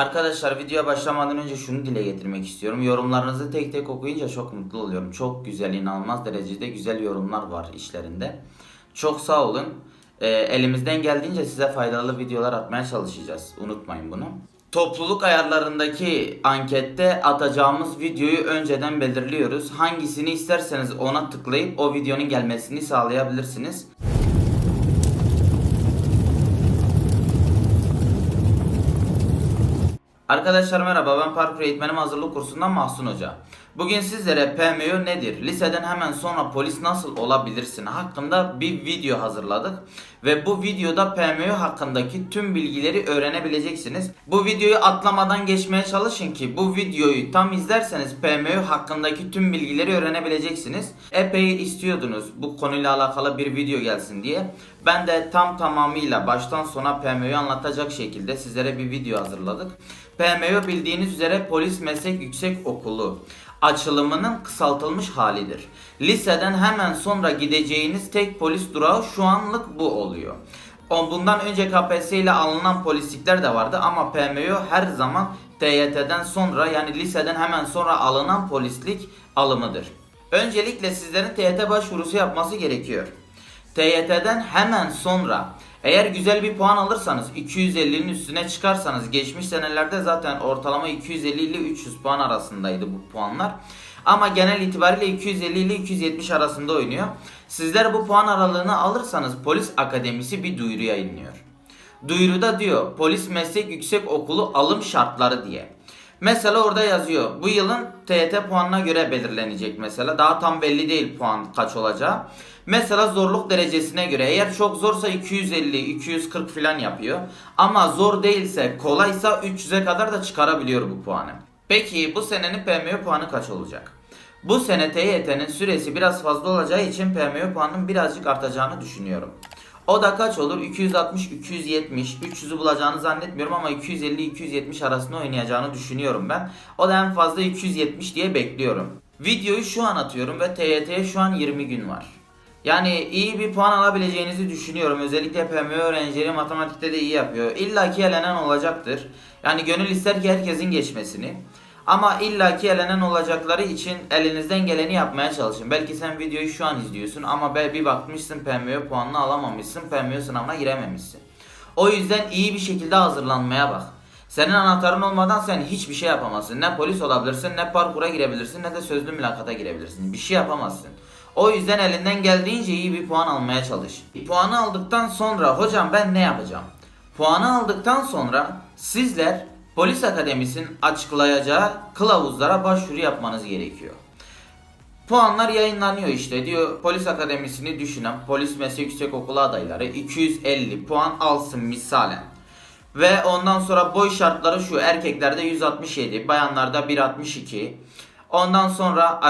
Arkadaşlar videoya başlamadan önce şunu dile getirmek istiyorum. Yorumlarınızı tek tek okuyunca çok mutlu oluyorum. Çok güzel, inanılmaz derecede güzel yorumlar var işlerinde. Çok sağ olun. Ee, elimizden geldiğince size faydalı videolar atmaya çalışacağız. Unutmayın bunu. Topluluk ayarlarındaki ankette atacağımız videoyu önceden belirliyoruz. Hangisini isterseniz ona tıklayıp o videonun gelmesini sağlayabilirsiniz. Arkadaşlar merhaba ben parkur eğitmenim hazırlık kursundan Mahsun Hoca. Bugün sizlere PMO nedir, liseden hemen sonra polis nasıl olabilirsin hakkında bir video hazırladık. Ve bu videoda PMO hakkındaki tüm bilgileri öğrenebileceksiniz. Bu videoyu atlamadan geçmeye çalışın ki bu videoyu tam izlerseniz PMO hakkındaki tüm bilgileri öğrenebileceksiniz. Epey istiyordunuz bu konuyla alakalı bir video gelsin diye. Ben de tam tamamıyla baştan sona PMO'yu anlatacak şekilde sizlere bir video hazırladık. PMO bildiğiniz üzere Polis Meslek Yüksek Okulu açılımının kısaltılmış halidir. Liseden hemen sonra gideceğiniz tek polis durağı şu anlık bu oluyor. Bundan önce KPSS ile alınan polislikler de vardı ama PMO her zaman TYT'den sonra yani liseden hemen sonra alınan polislik alımıdır. Öncelikle sizlerin TYT başvurusu yapması gerekiyor. TYT'den hemen sonra eğer güzel bir puan alırsanız 250'nin üstüne çıkarsanız geçmiş senelerde zaten ortalama 250 ile 300 puan arasındaydı bu puanlar. Ama genel itibariyle 250 ile 270 arasında oynuyor. Sizler bu puan aralığını alırsanız polis akademisi bir duyuru yayınlıyor. Duyuruda diyor polis meslek yüksek okulu alım şartları diye. Mesela orada yazıyor. Bu yılın TYT puanına göre belirlenecek mesela. Daha tam belli değil puan kaç olacağı. Mesela zorluk derecesine göre eğer çok zorsa 250, 240 falan yapıyor. Ama zor değilse, kolaysa 300'e kadar da çıkarabiliyor bu puanı. Peki bu senenin PMO puanı kaç olacak? Bu sene TYT'nin süresi biraz fazla olacağı için PMO puanının birazcık artacağını düşünüyorum. O da kaç olur? 260, 270, 300'ü bulacağını zannetmiyorum ama 250, 270 arasında oynayacağını düşünüyorum ben. O da en fazla 270 diye bekliyorum. Videoyu şu an atıyorum ve TYT'ye şu an 20 gün var. Yani iyi bir puan alabileceğinizi düşünüyorum. Özellikle PMO öğrencileri matematikte de iyi yapıyor. İlla ki elenen olacaktır. Yani gönül ister ki herkesin geçmesini. Ama illaki elenen olacakları için elinizden geleni yapmaya çalışın. Belki sen videoyu şu an izliyorsun ama bir bakmışsın PMO puanını alamamışsın, PMO sınavına girememişsin. O yüzden iyi bir şekilde hazırlanmaya bak. Senin anahtarın olmadan sen hiçbir şey yapamazsın. Ne polis olabilirsin, ne parkura girebilirsin, ne de sözlü mülakata girebilirsin. Bir şey yapamazsın. O yüzden elinden geldiğince iyi bir puan almaya çalış. Puanı aldıktan sonra hocam ben ne yapacağım? Puanı aldıktan sonra sizler Polis Akademisi'nin açıklayacağı kılavuzlara başvuru yapmanız gerekiyor. Puanlar yayınlanıyor işte diyor polis akademisini düşünen polis meslek yüksek okulu adayları 250 puan alsın misalen. Ve ondan sonra boy şartları şu erkeklerde 167 bayanlarda 1.62 Ondan sonra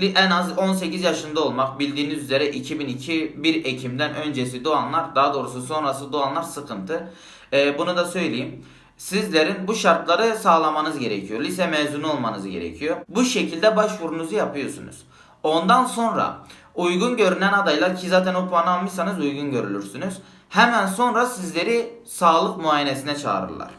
li- en az 18 yaşında olmak bildiğiniz üzere 2002 1 Ekim'den öncesi doğanlar daha doğrusu sonrası doğanlar sıkıntı. Eee, bunu da söyleyeyim. Sizlerin bu şartları sağlamanız gerekiyor. Lise mezunu olmanız gerekiyor. Bu şekilde başvurunuzu yapıyorsunuz. Ondan sonra uygun görünen adaylar ki zaten o puanı almışsanız uygun görülürsünüz. Hemen sonra sizleri sağlık muayenesine çağırırlar.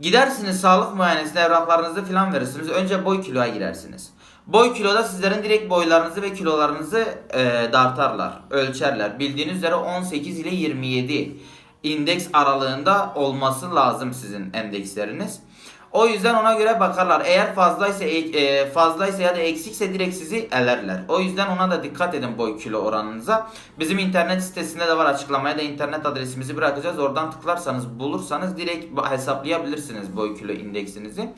Gidersiniz sağlık muayenesine evraklarınızı falan verirsiniz. Önce boy kiloya girersiniz. Boy kiloda sizlerin direkt boylarınızı ve kilolarınızı e, dartarlar, ölçerler. Bildiğiniz üzere 18 ile 27 indeks aralığında olması lazım sizin endeksleriniz. O yüzden ona göre bakarlar. Eğer fazlaysa e, fazlaysa ya da eksikse direkt sizi elerler. O yüzden ona da dikkat edin boy kilo oranınıza. Bizim internet sitesinde de var açıklamaya da internet adresimizi bırakacağız. Oradan tıklarsanız bulursanız direkt hesaplayabilirsiniz boy kilo indeksinizi.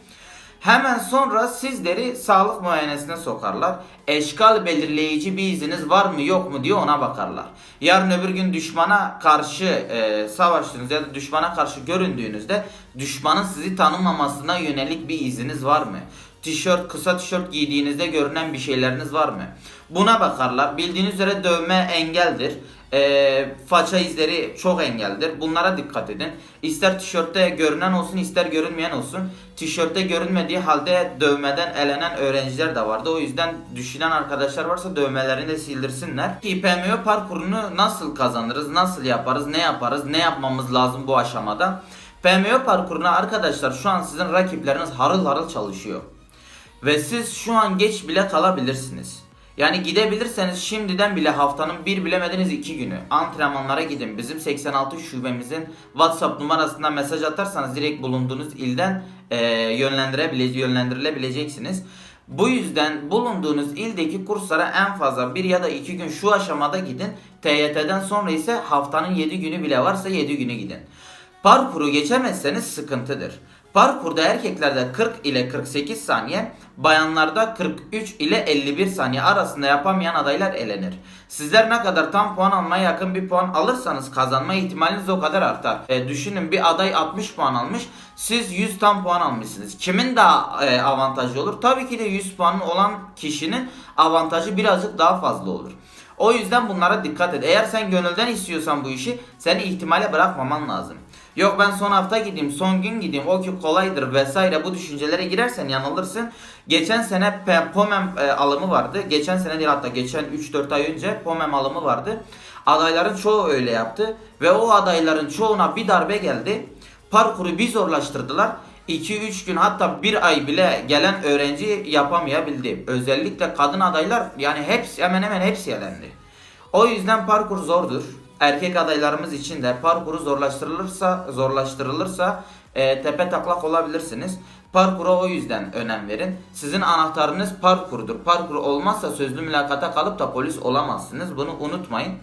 Hemen sonra sizleri sağlık muayenesine sokarlar. Eşkal belirleyici bir iziniz var mı yok mu diye ona bakarlar. Yarın öbür gün düşmana karşı e, savaştığınız ya da düşmana karşı göründüğünüzde düşmanın sizi tanımamasına yönelik bir iziniz var mı? Tişört, kısa tişört giydiğinizde görünen bir şeyleriniz var mı? Buna bakarlar. Bildiğiniz üzere dövme engeldir. E, faça izleri çok engeldir. Bunlara dikkat edin. İster tişörtte görünen olsun ister görünmeyen olsun. Tişörtte görünmediği halde dövmeden elenen öğrenciler de vardı. O yüzden düşünen arkadaşlar varsa dövmelerini de sildirsinler. Ki PMO parkurunu nasıl kazanırız, nasıl yaparız, ne yaparız, ne yapmamız lazım bu aşamada? PMO parkuruna arkadaşlar şu an sizin rakipleriniz harıl harıl çalışıyor. Ve siz şu an geç bile kalabilirsiniz. Yani gidebilirseniz şimdiden bile haftanın bir bilemediniz iki günü antrenmanlara gidin. Bizim 86 şubemizin WhatsApp numarasından mesaj atarsanız direkt bulunduğunuz ilden e, yönlendirebile, yönlendirilebileceksiniz. Bu yüzden bulunduğunuz ildeki kurslara en fazla bir ya da iki gün şu aşamada gidin. TYT'den sonra ise haftanın 7 günü bile varsa 7 günü gidin. Parkuru geçemezseniz sıkıntıdır. Parkurda erkeklerde 40 ile 48 saniye, bayanlarda 43 ile 51 saniye arasında yapamayan adaylar elenir. Sizler ne kadar tam puan almaya yakın bir puan alırsanız kazanma ihtimaliniz o kadar artar. E, düşünün bir aday 60 puan almış, siz 100 tam puan almışsınız. Kimin daha e, avantajlı olur? Tabii ki de 100 puan olan kişinin avantajı birazcık daha fazla olur. O yüzden bunlara dikkat et. Eğer sen gönülden istiyorsan bu işi seni ihtimale bırakmaman lazım. Yok ben son hafta gideyim, son gün gideyim, o ki kolaydır vesaire bu düşüncelere girersen yanılırsın. Geçen sene POMEM e, alımı vardı. Geçen sene değil hatta geçen 3-4 ay önce POMEM alımı vardı. Adayların çoğu öyle yaptı ve o adayların çoğuna bir darbe geldi. Parkuru bir zorlaştırdılar. 2-3 gün hatta bir ay bile gelen öğrenci yapamayabildi. Özellikle kadın adaylar yani hepsi hemen hemen hepsi elendi. O yüzden parkur zordur. Erkek adaylarımız için de parkuru zorlaştırılırsa zorlaştırılırsa e, tepe taklak olabilirsiniz. Parkura o yüzden önem verin. Sizin anahtarınız parkurdur. Parkur olmazsa sözlü mülakata kalıp da polis olamazsınız. Bunu unutmayın.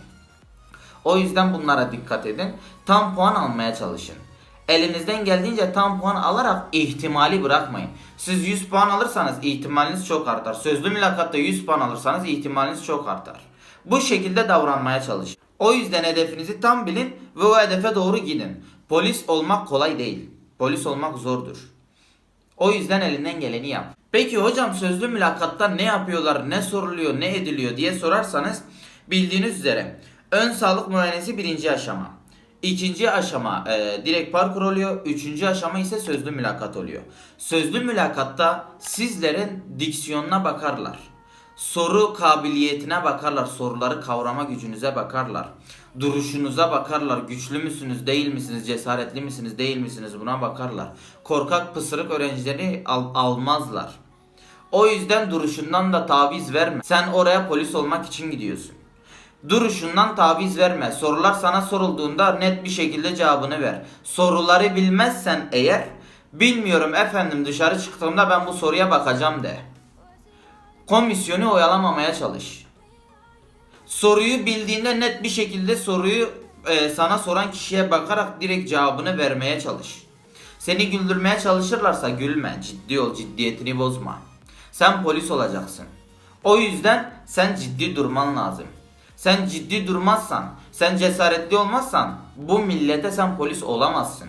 O yüzden bunlara dikkat edin. Tam puan almaya çalışın. Elinizden geldiğince tam puan alarak ihtimali bırakmayın. Siz 100 puan alırsanız ihtimaliniz çok artar. Sözlü mülakatta 100 puan alırsanız ihtimaliniz çok artar. Bu şekilde davranmaya çalışın. O yüzden hedefinizi tam bilin ve o hedefe doğru gidin. Polis olmak kolay değil. Polis olmak zordur. O yüzden elinden geleni yap. Peki hocam sözlü mülakatta ne yapıyorlar, ne soruluyor, ne ediliyor diye sorarsanız bildiğiniz üzere ön sağlık muayenesi birinci aşama. İkinci aşama e, direkt parkur oluyor. Üçüncü aşama ise sözlü mülakat oluyor. Sözlü mülakatta sizlerin diksiyonuna bakarlar. Soru kabiliyetine bakarlar. Soruları kavrama gücünüze bakarlar. Duruşunuza bakarlar. Güçlü müsünüz, değil misiniz, cesaretli misiniz, değil misiniz buna bakarlar. Korkak pısırık öğrencileri al- almazlar. O yüzden duruşundan da taviz verme. Sen oraya polis olmak için gidiyorsun. Duruşundan taviz verme. Sorular sana sorulduğunda net bir şekilde cevabını ver. Soruları bilmezsen eğer bilmiyorum efendim dışarı çıktığımda ben bu soruya bakacağım de. Komisyonu oyalamamaya çalış. Soruyu bildiğinde net bir şekilde soruyu e, sana soran kişiye bakarak direkt cevabını vermeye çalış. Seni güldürmeye çalışırlarsa gülme. Ciddi ol, ciddiyetini bozma. Sen polis olacaksın. O yüzden sen ciddi durman lazım. Sen ciddi durmazsan, sen cesaretli olmazsan bu millete sen polis olamazsın.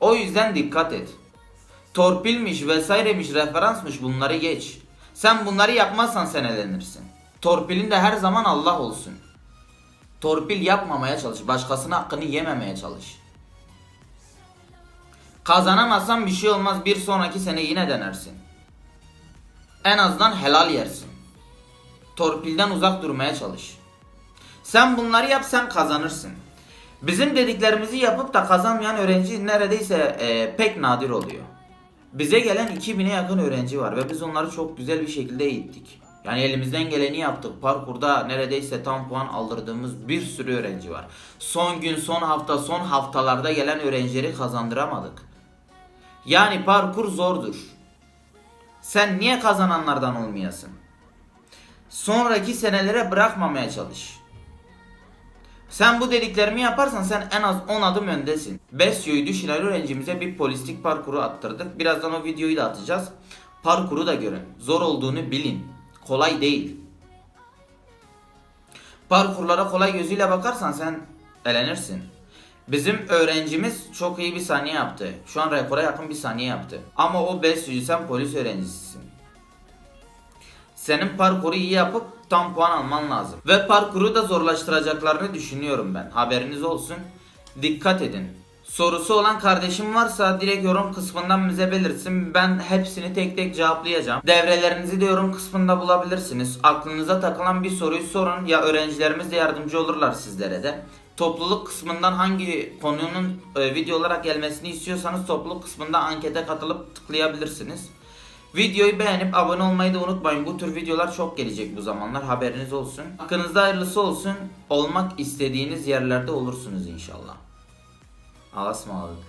O yüzden dikkat et. Torpilmiş vesairemiş referansmış bunları geç. Sen bunları yapmazsan sen elenirsin. Torpilin de her zaman Allah olsun. Torpil yapmamaya çalış. Başkasının hakkını yememeye çalış. Kazanamazsan bir şey olmaz. Bir sonraki sene yine denersin. En azından helal yersin. Torpilden uzak durmaya çalış. Sen bunları yap sen kazanırsın. Bizim dediklerimizi yapıp da kazanmayan öğrenci neredeyse e, pek nadir oluyor. Bize gelen 2000'e yakın öğrenci var ve biz onları çok güzel bir şekilde eğittik. Yani elimizden geleni yaptık. Parkurda neredeyse tam puan aldırdığımız bir sürü öğrenci var. Son gün, son hafta, son haftalarda gelen öğrencileri kazandıramadık. Yani parkur zordur. Sen niye kazananlardan olmayasın? Sonraki senelere bırakmamaya çalış. Sen bu dediklerimi yaparsan sen en az 10 adım öndesin. Besyo'yu düşünen öğrencimize bir polislik parkuru attırdık. Birazdan o videoyu da atacağız. Parkuru da görün. Zor olduğunu bilin. Kolay değil. Parkurlara kolay gözüyle bakarsan sen elenirsin. Bizim öğrencimiz çok iyi bir saniye yaptı. Şu an rekora yakın bir saniye yaptı. Ama o Besyo'yu sen polis öğrencisisin. Senin parkuru iyi yapıp tam puan alman lazım. Ve parkuru da zorlaştıracaklarını düşünüyorum ben. Haberiniz olsun. Dikkat edin. Sorusu olan kardeşim varsa direkt yorum kısmından bize belirsin. Ben hepsini tek tek cevaplayacağım. Devrelerinizi de yorum kısmında bulabilirsiniz. Aklınıza takılan bir soruyu sorun. Ya öğrencilerimiz de yardımcı olurlar sizlere de. Topluluk kısmından hangi konunun e, video olarak gelmesini istiyorsanız topluluk kısmında ankete katılıp tıklayabilirsiniz. Videoyu beğenip abone olmayı da unutmayın. Bu tür videolar çok gelecek bu zamanlar. Haberiniz olsun. Hakkınızda hayırlısı olsun. Olmak istediğiniz yerlerde olursunuz inşallah. Allah'a ısmarladık.